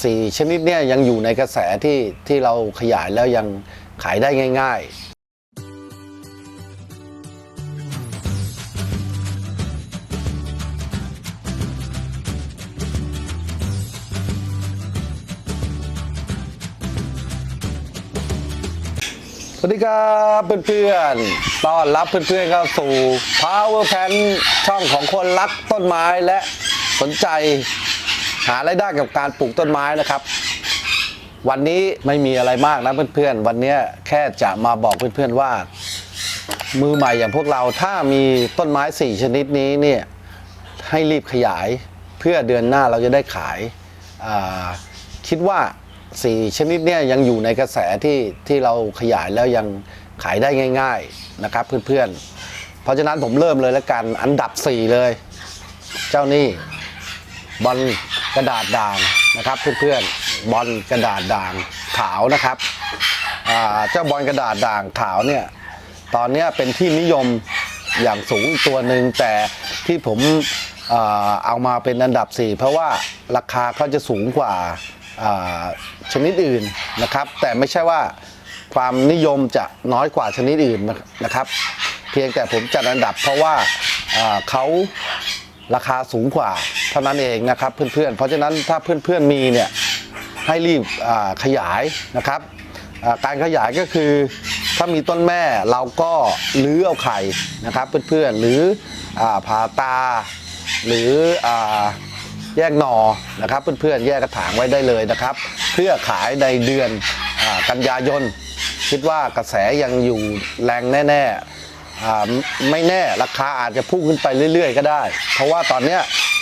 สี่ชนิดเนี่ยยังอยู่ในกระแสที่ที่เราขยายแล้วยังขายได้ง่าย ๆสวัสดีครับเพื่อนๆ ต้อนรับเพื่อนๆเข้าสู่ Power Pan ช่องของคนรักต้นไม้และสนใจ หารายได้กับการปลูกต้นไม้นะครับ วันนี้ไม่มีอะไรมากนะเพื่อนๆ วันนี้แค่จะมาบอกเพื่อนๆว่า มือใหม่อย่างพวกเราถ้ามีต้นไม้ 4 ชนิดนี้เนี่ยให้รีบขยายเพื่อเดือนหน้าเราจะได้ขายาคิดว่า 4 ชนิดเนี่ยยังอยู่ในกระแสที่ที่เราขยายแล้วยังขายได้ง่าย ๆนะครับเพื่อนๆเพราะฉะนั้นผมเริ่มเลยแล้วกันอันดับ 4 เลย เจ้านี่ บอลกระดาษด่างนะครับเพื่อนๆบอลกระดาษด่างขาวนะครับเจ้าบอลกระดาษด่างขาวเนี่ยตอนนี้เป็นที่นิยมอย่างสูงตัวหนึ่งแต่ที่ผมเอามาเป็นอันดับ 4 เพราะว่าราคาเขาจะสูงกว่าชนิดอื่นนะครับ แต่ไม่ใช่ว่าความนิยมจะน้อยกว่าชนิดอื่นนะครับ เพียงแต่ผมจัดอันดับเพราะว่าเขา ราคาสูงกว่าเท่านั้นเองนะครับเพื่อนๆ เพราะฉะนั้นถ้าเพื่อนๆมีเนี่ยให้รีบขยายนะครับ การขยายก็คือถ้ามีต้นแม่เราก็ลื้อเอาไข่นะครับเพื่อนๆหรืออผ่าตา หรืออแยกหนอนะครับเพื่อนๆแยกกระถางไว้ได้เลยนะครับ เพื่อขายในเดือนอกันยายน คิดว่ากระแสยังอยู่แรงแน่ ๆ ไม่แน่ราคาอาจจะพุ่งขึ้นไปเรื่อย ๆ ก็ได้ เพราะว่าตอนนี้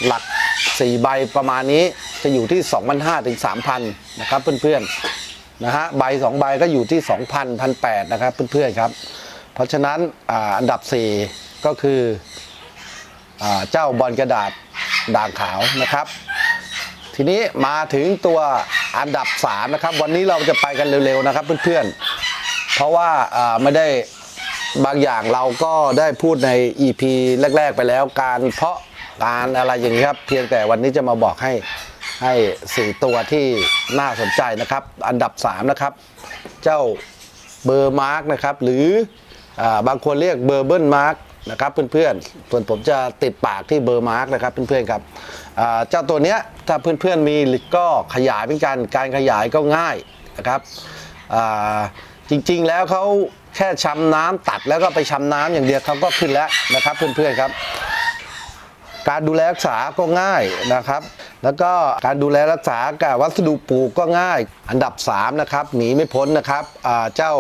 หลัก 4 ใบประมาณนี้จะอยู่ที่ 2,500ถึง3,000 นะครับเพื่อนๆนะฮะใบ 2 ใบก็อยู่ที่ 2,000 1,800 นะครับเพื่อนๆครับ เพราะฉะนั้นออันดับ 4 ก็คืออเจ้าบอลกระดาษด่างขาวนะครับ ทีนี้มาถึงตัวอันดับ 3 นะครับ วันนี้เราจะไปกันเร็วๆนะครับเพื่อนๆเพราะว่าไม่ได้ บางอย่างเราก็ได้พูดใน EP แรก ๆ ไปแล้วการเพาะการอะไรอย่างนี้ครับ เพียงแต่วันนี้จะมาบอกให้ให้สี่ตัวที่น่าสนใจนะครับ อันดับ 3 นะครับ เจ้าเบอร์มาร์กนะครับ หรืออบางคนเรียกเบอร์เบิลมาร์กนะครับเพื่อนๆ ส่วนผมจะติดปากที่เบอร์มาร์กนะครับเพื่อนๆครับเจ้าตัวเนี้ยถ้าเพื่อนๆมีก็ขยายเป็นกันการขยายก็ง่ายนะครับอ่า จริงๆแล้วเขาแค่ชำน้ำตัดแล้วก็ไปชำน้ำอย่างเดียวเขาก็ขึ้นแล้วนะครับเพื่อนๆครับ การดูแลรักษาก็ง่ายนะครับ แล้วก็การดูแลรักษากับวัสดุปลูกก็ง่าย อันดับ3นะครับหนีไม่พ้นนะครับเจ้า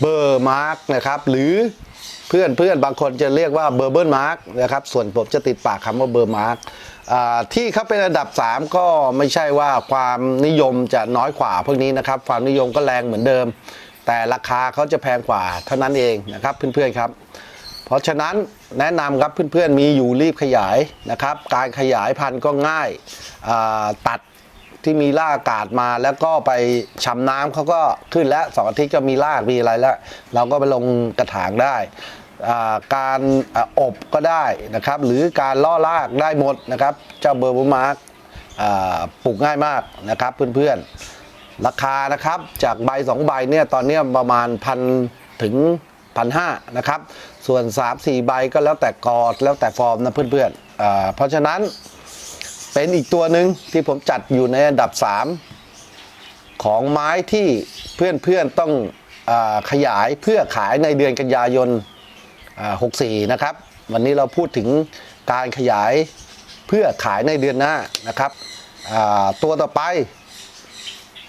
เบอร์มาร์กนะครับหรือ เพื่อนเพื่อนบางคนจะเรียกว่าเบอร์เบิร์นมาร์กนะครับส่วนผมจะติดปากคำว่าเบอร์มาร์กที่เขาเป็นอันดับ 3 ก็ไม่ใช่ว่าความนิยมจะน้อยกว่าพวกนี้นะครับ ความนิยมก็แรงเหมือนเดิม แต่ราคาเขาจะแพงกว่าเท่านั้นเองนะครับเพื่อนๆครับ เพราะฉะนั้นแนะนำครับเพื่อนๆมีอยู่รีบขยายนะครับ การขยายพันธุ์ก็ง่ายตัดที่มีรากอากาศมาแล้วก็ไปชำน้ำเขาก็ขึ้นแล้วสองอาทิตย์ก็มีรากมีอะไรแล้ว เราก็ไปลงกระถางได้ การอบก็ได้นะครับ หรือการล่อรากได้หมดนะครับ เจ้าเบอร์บูมาร์กปลูกง่ายมากนะครับเพื่อนๆ ราคานะครับจากใบ 2 ใบเนี่ยตอนนี้ประมาณพันถึงพันห้านะครับ ส่วน 3 4 ใบก็แล้วแต่กอดแล้วแต่ฟอร์มนะเพื่อนๆอ่าเพราะฉะนั้นเป็นอีกตัวหนึ่งที่ผมจัดอยู่ในอันดับ 3 ของไม้ที่เพื่อนๆต้องอขยายเพื่อขายในเดือนกันยายน 64 นะครับ วันนี้เราพูดถึงการขยายเพื่อขายในเดือนหน้านะครับ ตัวต่อไป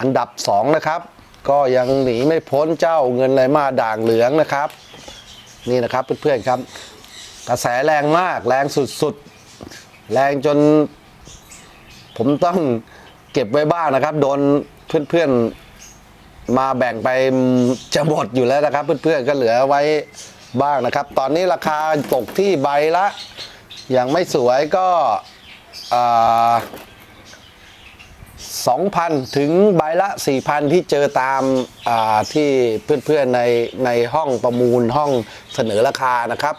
อันดับ 2 นะครับ ก็ยังหนีไม่พ้นเจ้าเงินไหลมาด่างเหลืองนะครับ นี่นะครับเพื่อนๆครับ กระแสแรงมากแรงสุดๆ แรงจน ผมต้องเก็บไว้บ้างนะครับ โดนเพื่อนๆมาแบ่งไปจะหมดอยู่แล้วนะครับ เพื่อนๆก็เหลือไว้ บ้างนะครับ ตอนนี้ราคาตกที่ใบละอย่างไม่สวยก็อ่า2,000 ถึงใบละ 4,000 ที่เจอตามาที่เพื่อนๆในในห้องประมูลห้องเสนอราคานะครับ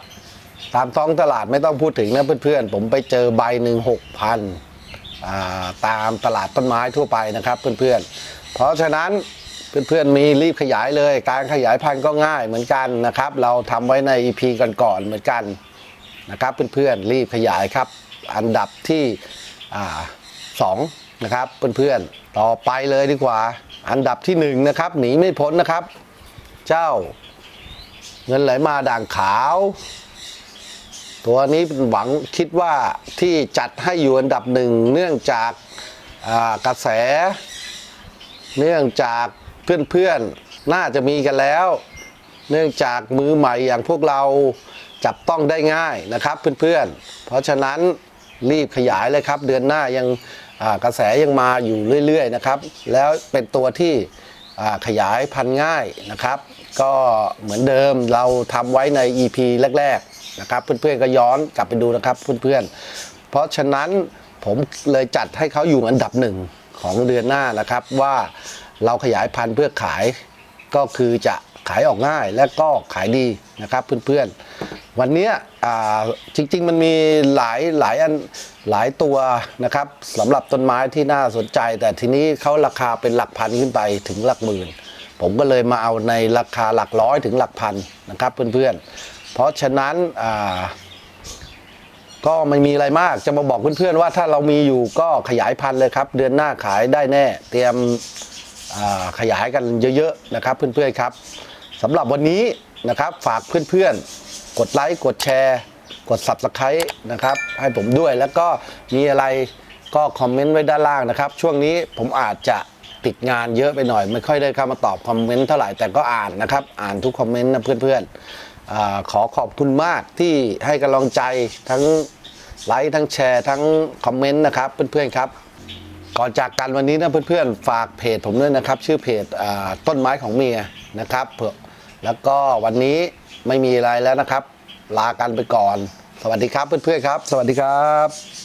ตามท้องตลาดไม่ต้องพูดถึงนะเพื่อนๆ ผมไปเจอใบหนึ่ง6,000ตามตลาดต้นไม้ทั่วไปนะครับเพื่อนๆ เพราะฉะนั้น เพื่อนๆมีรีบขยายเลย การขยายพันธุ์ก็ง่ายเหมือนกันนะครับ เราทำไว้ใน EP ก่อนๆเหมือนกันนะครับ เพื่อนๆรีบขยายครับ อันดับที่สองนะครับเพื่อนๆต่อไปเลยดีกว่า อันดับที่หนึ่งนะครับหนีไม่พ้นนะครับ เจ้า เงินไหลมาด่างขาว ตัวนี้หวังคิดว่าที่จัดให้อยู่อันดับหนึ่งเนื่องจากากระแส เนื่องจาก เพื่อนๆ น่าจะมีกันแล้ว เนื่องจากมือใหม่อย่างพวกเราจับต้องได้ง่ายนะครับเพื่อนๆ เพราะฉะนั้นรีบขยายเลยครับ เดือนหน้ายังกระแสยังมาอยู่เรื่อยๆนะครับ แล้วเป็นตัวที่ขยายพันธุ์ง่ายนะครับ ก็เหมือนเดิมเราทำไว้ใน EP แรก ๆ นะครับ เพื่อนๆก็ย้อนกลับไปดูนะครับเพื่อนๆ เพราะฉะนั้นผมเลยจัดให้เขาอยู่อันดับหนึ่งของเดือนหน้านะครับว่า เราขยายพันธุ์เพื่อขายก็คือจะขายออกง่ายและก็ขายดีนะครับเพื่อนๆ วันเนี้ยอ่าจริงๆมันมีหลายหลายอันหลายตัวนะครับสำหรับต้นไม้ที่น่าสนใจ แต่ทีนี้เขาราคาเป็นหลักพันขึ้นไปถึงหลักหมื่น ผมก็เลยมาเอาในราคาหลักร้อยถึงหลักพันนะครับเพื่อนๆ เพราะฉะนั้นก็ไม่มีอะไรมากจะมาบอกเพื่อนๆว่าถ้าเรามีอยู่ก็ขยายพันธุ์เลยครับ เดือนหน้าขายได้แน่ เตรียม ขยายกันเยอะๆนะครับเพื่อนๆครับสำหรับวันนี้นะครับฝากเพื่อนๆ กดไลค์กดแชร์ กด Subscribe นะครับให้ผมด้วยแล้วก็มีอะไรก็คอมเมนต์ไว้ด้านล่างนะครับ ช่วงนี้ผมอาจจะติดงานเยอะไปหน่อย ไม่ค่อยได้เข้ามาตอบคอมเมนต์เท่าไหร่แต่ก็อ่านนะครับ อ่านทุกคอมเมนต์นะเพื่อนๆอขอขอบคุณมากที่ให้กำลังใจทั้งไลค์ทั้งแชร์ทั้งคอมเมนต์นะครับเพื่อนๆครับ ก่อนจากกันวันนี้นะเพื่อนๆ ฝากเพจผมด้วยนะครับ ชื่อเพจต้นไม้ของเมียนะครับเผื่อแล้วก็วันนี้ไม่มีอะไรแล้วนะครับ ลากันไปก่อน สวัสดีครับเพื่อนๆครับ สวัสดีครับ